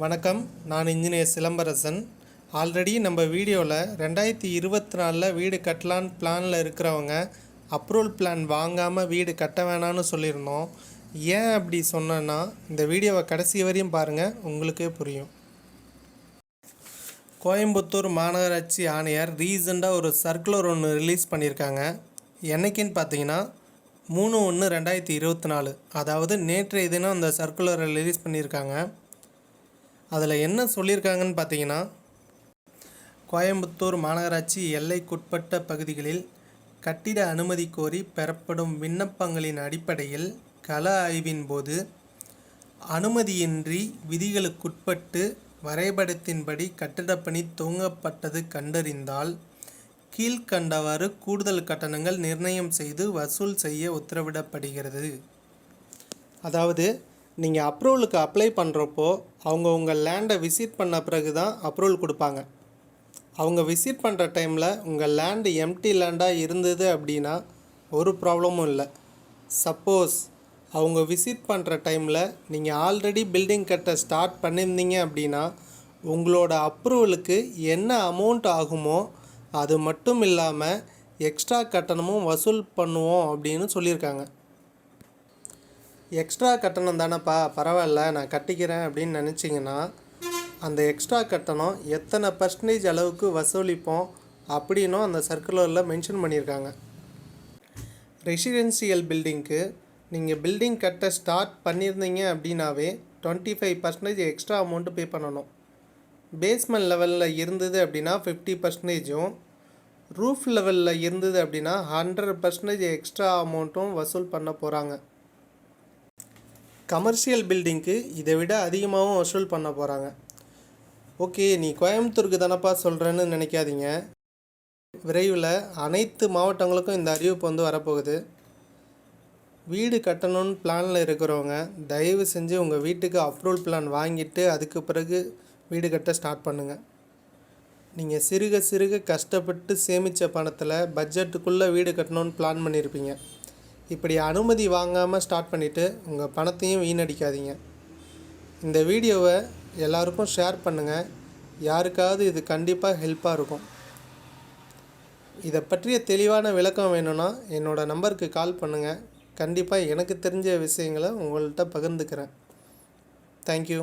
வணக்கம். நான் engineer Silambarasan. Already நம்ம வீடியோவில் ரெண்டாயிரத்தி இருபத்தி நாலில் வீடு கட்டலான்னு பிளானில் இருக்கிறவங்க அப்ரூவல் பிளான் வாங்காமல் வீடு கட்ட வேணாம்னு சொல்லியிருந்தோம். ஏன் அப்படி சொன்னேன்னா இந்த வீடியோவை கடைசி வரையும் பாருங்கள் உங்களுக்கே புரியும். கோயம்புத்தூர் மாநகராட்சி ஆணையர் ரீசெண்டாக ஒரு சர்க்குலர் ஒன்று ரிலீஸ் பண்ணியிருக்காங்க. என்றைக்குன்னு பார்த்தீங்கன்னா மூணு ஒன்று ரெண்டாயிரத்தி இருபத்தி நாலு. அதாவது நேற்றைய தினம் அந்த சர்க்குலரை ரிலீஸ் பண்ணியிருக்காங்க. அதில் என்ன சொல்லியிருக்காங்கன்னு பார்த்தீங்கன்னா கோயம்புத்தூர் மாநகராட்சி எல்லைக்குட்பட்ட பகுதிகளில் கட்டிட அனுமதி கோரி பெறப்படும் விண்ணப்பங்களின் அடிப்படையில் கள ஆய்வின் போது அனுமதியின்றி விதிகளுக்குட்பட்டு வரைபடத்தின்படி கட்டிடப்பணி துவங்கப்பட்டது கண்டறிந்தால் கீழ்க்கண்டவாறு கூடுதல் கட்டணங்கள் நிர்ணயம் செய்து வசூல் செய்ய உத்தரவிடப்படுகிறது. அதாவது நீங்கள் அப்ரூவலுக்கு அப்ளை பண்ணுறப்போ அவங்க உங்கள் லேண்டை விசிட் பண்ண பிறகு தான் அப்ரூவல் கொடுப்பாங்க. அவங்க விசிட் பண்ணுற டைமில் உங்கள் லேண்டு எம்டி லேண்டாக இருந்தது அப்படின்னா ஒரு ப்ராப்ளமும் இல்லை. சப்போஸ் அவங்க விசிட் பண்ணுற டைமில் நீங்கள் ஆல்ரெடி பில்டிங் கட்ட ஸ்டார்ட் பண்ணியிருந்தீங்க அப்படின்னா உங்களோட அப்ரூவலுக்கு என்ன அமௌண்ட் ஆகுமோ அது மட்டும் இல்லாமல் எக்ஸ்ட்ரா கட்டணமும் வசூல் பண்ணுவோம் அப்படின்னு சொல்லியிருக்காங்க. எக்ஸ்ட்ரா கட்டணம் தானேப்பா பரவாயில்ல நான் கட்டிக்கிறேன் அப்படின்னு நினச்சிங்கன்னா அந்த எக்ஸ்ட்ரா கட்டணம் எத்தனை பர்சன்டேஜ் அளவுக்கு வசூலிப்போம் அப்படின்னும் அந்த சர்க்குலரில் மென்ஷன் பண்ணியிருக்காங்க. ரெசிடென்சியல் பில்டிங்க்கு நீங்கள் பில்டிங் கட்ட ஸ்டார்ட் பண்ணியிருந்தீங்க அப்படின்னாவே twenty five percentage extra amount pay பண்ணணும் பேஸ்மெண்ட் லெவலில் இருந்தது அப்படின்னா ஃபிஃப்டி பர்சன்டேஜும் ரூஃப் லெவலில் இருந்தது அப்படின்னா ஹண்ட்ரட் பர்சன்டேஜ் எக்ஸ்ட்ரா அமௌண்ட்டும் வசூல் பண்ண போகிறாங்க கமர்ஷியல் பில்டிங்க்கு இதை விட அதிகமாகவும் வசூல் பண்ண போகிறாங்க ஓகே நீ கோயம்புத்தூருக்கு தானப்பா சொல்கிறேன்னு நினைக்காதீங்க. விரைவில் அனைத்து மாவட்டங்களுக்கும் இந்த அறிவிப்பு வந்து வரப்போகுது. வீடு கட்டணும்னு பிளானில் இருக்கிறவங்க தயவு செஞ்சு உங்கள் வீட்டுக்கு அப்ரூவல் பிளான் வாங்கிட்டு அதுக்கு பிறகு வீடு கட்ட ஸ்டார்ட் பண்ணுங்கள் நீங்கள் சிறுக சிறுக கஷ்டப்பட்டு சேமித்த பணத்தில் பட்ஜெட்டுக்குள்ளே வீடு கட்டணும்னு பிளான் பண்ணியிருப்பீங்க இப்படி அனுமதி வாங்காமல் ஸ்டார்ட் பண்ணிவிட்டு உங்கள் பணத்தையும் வீணடிக்காதீங்க. இந்த வீடியோவை எல்லாருக்கும் ஷேர் பண்ணுங்கள் யாருக்காவது இது கண்டிப்பாக ஹெல்ப்பாக இருக்கும். இதை பற்றிய தெளிவான விளக்கம் வேணும்னா என்னோடய நம்பருக்கு கால் பண்ணுங்கள் கண்டிப்பாக எனக்கு தெரிஞ்ச விஷயங்களை உங்கள்கிட்ட பகிர்ந்துக்கிறேன். தேங்க்யூ